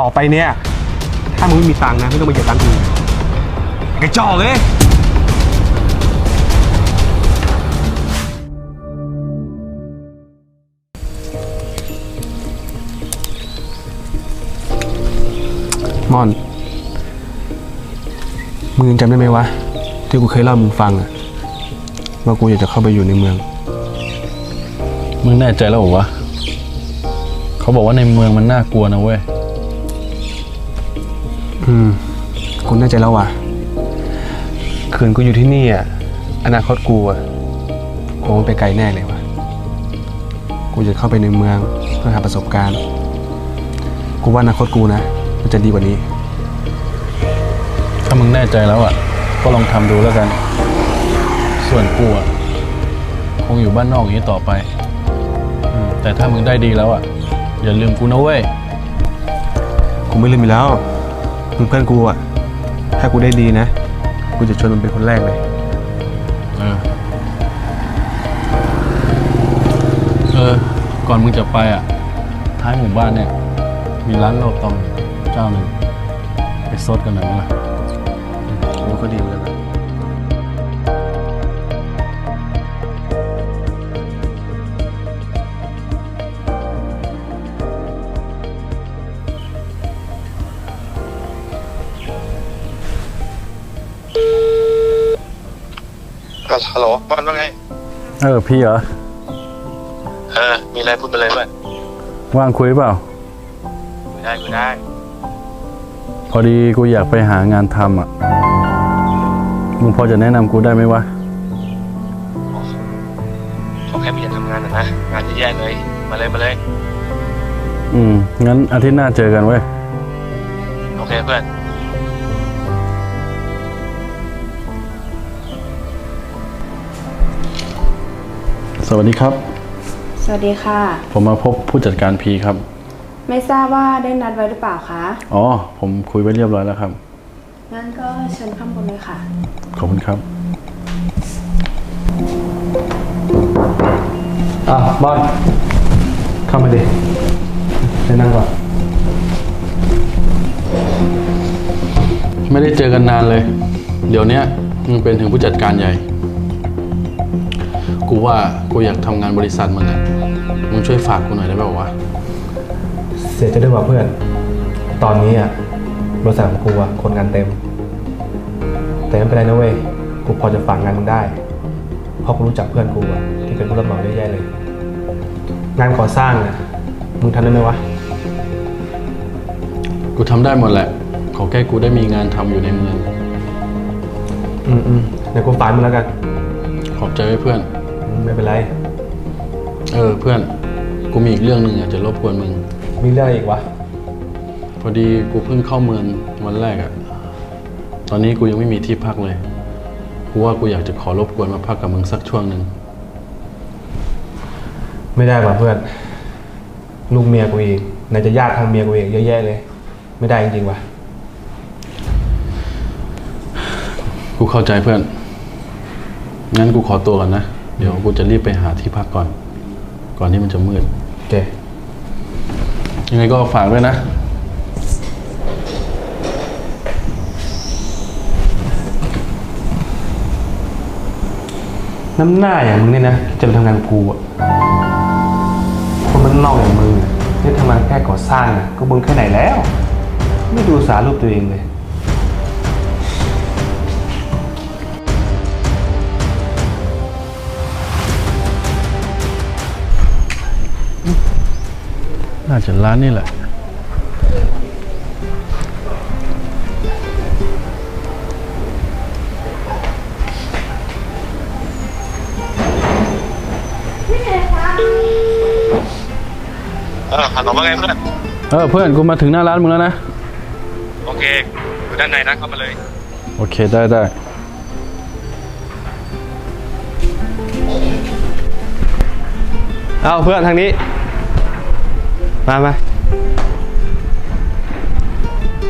ต่อไปเนี่ย ถ้ามึงไม่มีตังค์นะไม่ต้องมาเหยียบร้านกูกระจอกเลยมอน มึงยังจำได้ไหมวะ ที่กูเคยเล่ามึงฟังอะว่ากูอยากจะเข้าไปอยู่ในเมือง มึงแน่ใจแล้วเหรอวะ เขาบอกว่าในเมืองมันน่ากลัวนะเว้ย อืมกูแน่ใจแล้วว่ะคืนกูอยู่ที่นี่อะอนาคตกูอะคงไปไกลแน่เลยว่ะกูจะเข้าไปในเมืองเพื่อหาประสบการณ์ กูว่าอนาคตกูนะมันจะดีกว่านี้ ถ้ามึงแน่ใจแล้วอะ ก็ลองทำดูแล้วกัน ส่วนกูอะคงอยู่บ้านนอกอย่างนี้ต่อไปอืมแต่ถ้ามึงได้ดีแล้วอะ อย่าลืมกูนะเว้ย กูไม่ลืมอยู่แล้ว มึงเพื่อนกูอะ ถ้ากูได้ดีนะ กูจะชวนมันเป็นคนแรกเลย เออ เออ ก่อนมึงจะไปอะ ท้ายหมู่บ้านเนี่ย มีร้านเหล้าตองเจ้าหนึ่งไปซดกันหน่อยไหมล่ะ กูก็ดีเหมือนกันนะ ก็ฮัลโหลบอลว่าไง เออพี่เหรอ เออ มีอะไรพูดไปเลยเพื่อนว่างคุยเปล่า คุยได้คุยได้ พอดีกูอยากไปหางานทำอะ มึงพอจะแนะนำกูได้ไหมวะ ขอแค่พี่อยากทำงานนะนะ งานแย่ๆเลย มาเลยมาเลย อืม งั้นอาทิตย์หน้าเจอกันเว้ย โอเคเพื่อน สวัสดีครับ สวัสดีค่ะ ผมมาพบผู้จัดการพีครับ ไม่ทราบว่าได้นัดไว้หรือเปล่าคะ อ๋อ ผมคุยไว้เรียบร้อยแล้วครับ งั้นก็เชิญข้างบนเลยค่ะ ขอบคุณครับ อะบอลเข้ามาดิไปนั่งก่อน ไม่ได้เจอกันนานเลย เดี๋ยวเนี้ยมึงเป็นถึงผู้จัดการใหญ่ กูว่ากูอยากทำงานบริษัทมึงอะมึงช่วยฝากกูหน่อยได้เปล่าวะ เสียใจด้วยว่ะเพื่อน ตอนนี้อะบริษัทของกูอะคนงานเต็ม แต่ไม่เป็นไรนะเว้ย กูพอจะฝากงานมึงได้เพราะกูรู้จักเพื่อนกูอะที่เป็นผู้รับเหมาเยอะแยะเลย งานก่อสร้างอะมึงทำได้ไหมวะ กูทำได้หมดแหละ ขอแค่กูได้มีงานทำอยู่ในเมือง อืมอืมเดี๋ยวกูฝากมึงแล้วกัน ขอบใจไว้เพื่อนอืม ไม่เป็นไร เออเพื่อน กูมีอีกเรื่องหนึ่งอยากจะรบกวนมึง มีเรื่องอะไรอีกวะ พอดีกูเพิ่งเข้าเมืองวันแรกอะตอนนี้กูยังไม่มีที่พักเลย กูว่ากูอยากจะขอรบกวนมาพักกับมึงสักช่วงหนึ่ง ไม่ได้ว่ะเพื่อน ลูกเมียกูอีกไหนจะญาติทางเมียกูอีกเยอะแยะเลย ไม่ได้จริงๆว่ะ กูเข้าใจเพื่อน งั้นกูขอตัวก่อนนะ เดี๋ยวกูจะรีบไปหาที่พักก่อน ก่อนที่มันจะมืด โอเค ยังไงก็ฝากด้วยนะ น้ำหน้าอย่างมึงเนี่ยนะ จะไปทำงานกับกูอะ คนมันนอกอย่างมึงอะเนี่ยทำงานแค่ก่อสร้างอะก็บุญแค่ไหนแล้ว ไม่ดูสารรูปตัวเองเลย น่าจะร้านนี่แหละ เออฮัลโหลว่าไงเพื่อน เออเพื่อนกูมาถึงหน้าร้านมึงแล้วนะ โอเค อยู่ด้านในนะเข้ามาเลย โอเคได้ได้เอาเพื่อนทางนี้ มามา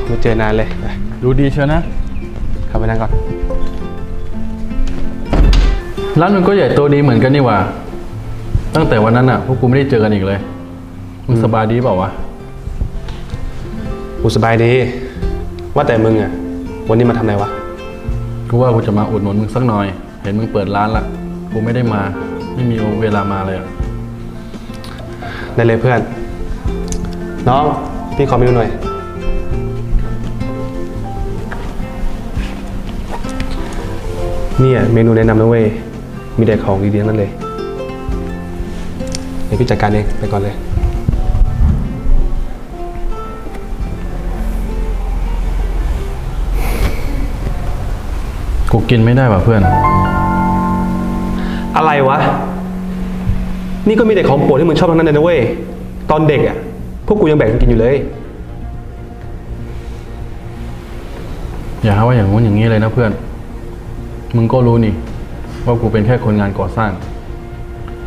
ไม่เจอนานเลยไปดูดีเชียวนะ เข้าไปนั่งก่อน ร้านมึงก็ใหญ่โตดีเหมือนกันนี่หว่า ตั้งแต่วันนั้นอะ พวกกูไม่ได้เจอกันอีกเลย มึงสบายดีเปล่าวะอกูสบายดี ว่าแต่มึงอะ วันนี้มาทำอะไรวะ กูว่ากูจะมาอุดหนุนมึงสักหน่อย เห็นมึงเปิดร้านละ กูไม่ได้มา ไม่มีเวลามาเลยอะ ได้เลยเพื่อน น้อง พี่ขอเมนูหน่อย เนี่ยเมนูแนะนำนะเว้ย มีแต่ของดีๆทั้งนั้นเลยเดี๋ยวพี่จัดการเอง ไปก่อนเลย กูกินไม่ได้ว่ะเพื่อน อะไรวะ นี่ก็มีแต่ของโปรดที่มึงชอบทั้งนั้นเลยนะเว้ย ตอนเด็กอะพ วกกูยังแบ่งกันกินอยู่เลย อย่าหาว่าอย่างงู้นอย่างนี้เลยนะเพื่อน มึงก็รู้นี่ ว่ากูเป็นแค่คนงานก่อสร้าง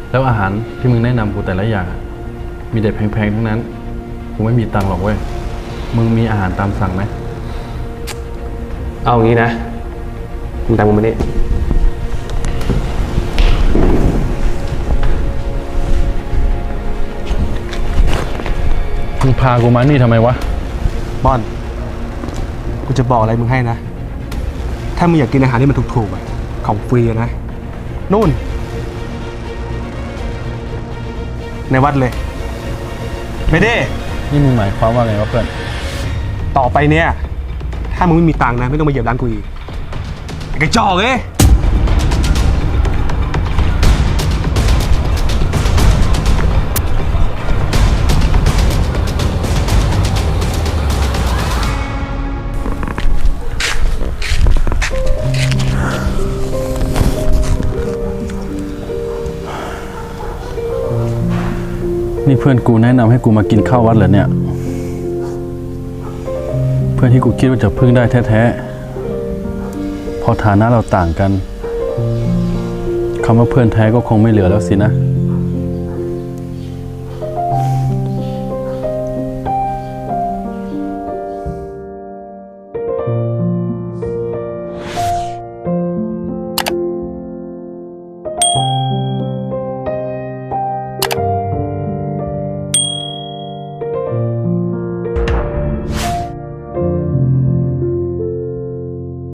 แล้วอาหารที่มึงแนะนำกูแต่ละอย่างอะมีแต่แพงๆทั้งนั้น กูไม่มีตังค์หรอกเว้ย มึงมีอาหารตามสั่งไหม เอางี้นะ มึงตามกูมานี่ พากูมานี่ทำไมวะ บอน กูจะบอกอะไรมึงให้นะ ถ้ามึงอยากกินอาหารที่มันถูกๆอะของฟรีอะนะ นู่น ในวัดเลย ไม่ได้ นี่มึงหมายความว่าไงวะเพื่อน ต่อไปเนี่ย ถ้ามึงไม่มีตังค์นะ ไม่ต้องมาเหยียบร้านกูอีกไอ้กระจอกเอ้ย นี่เพื่อนกูแนะนำให้กูมากินข้าววัดเหรอเนี่ย เพื่อนที่กูคิดว่าจะพึ่งได้แท้ๆพอฐานะเราต่างกันคำว่าเพื่อนแท้ก็คงไม่เหลือแล้วสินะ